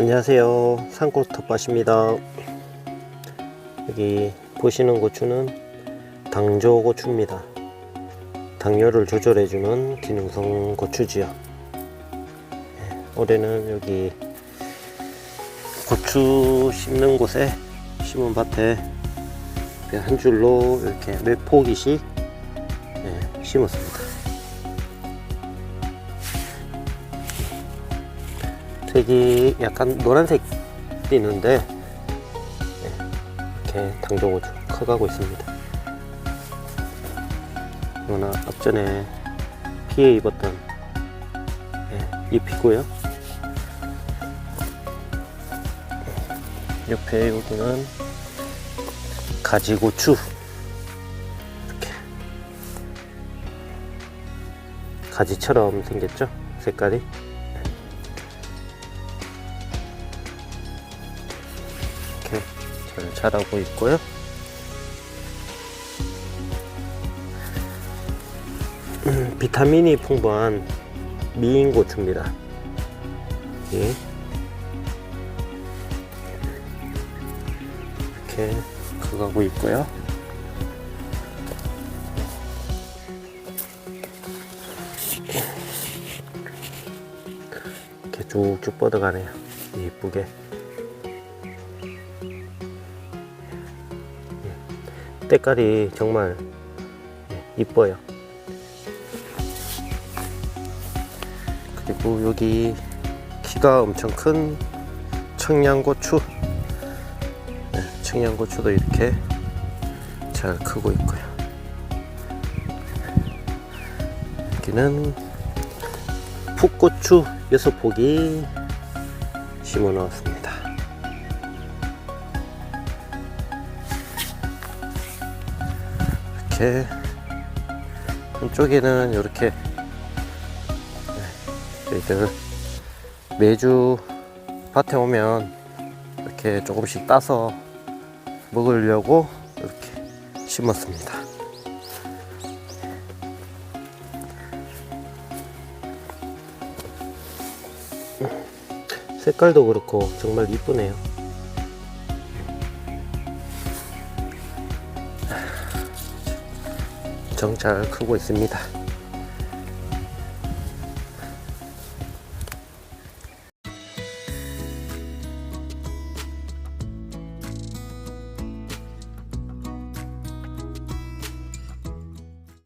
안녕하세요. 산골 텃밭입니다. 여기 보시는 고추는 당조 고추입니다. 당뇨를 조절해주는 기능성 고추지요. 예, 올해는 여기 고추 심는 곳에 심은 밭에 한 줄로 이렇게 몇 포기씩 예, 심었습니다 색이 약간 노란색 띠는데 네, 이렇게 당도고추 커가고 있습니다. 이거는 앞전에 피해 입었던 네, 잎이고요. 옆에 여기는 가지고추 이렇게 가지처럼 생겼죠 색깔이 잘 자라고 있고요. 음, 비타민이 풍부한 미인 고추입니다. 예. 이렇게 커가고 있고요. 이렇게 쭉쭉 뻗어가네요. 이쁘게. 때깔이 정말 이뻐요. 그리고 여기 키가 엄청 큰 청양고추. 네, 청양고추도 이렇게 잘 크고 있고요. 여기는 풋고추 여섯 포기 심어 넣었습니다. 이렇게 한쪽에는 이렇게 네, 저희들 매주 밭에 오면 이렇게 조금씩 따서 먹으려고 이렇게 심었습니다. 색깔도 그렇고 정말 이쁘네요. 잘 크고 있습니다.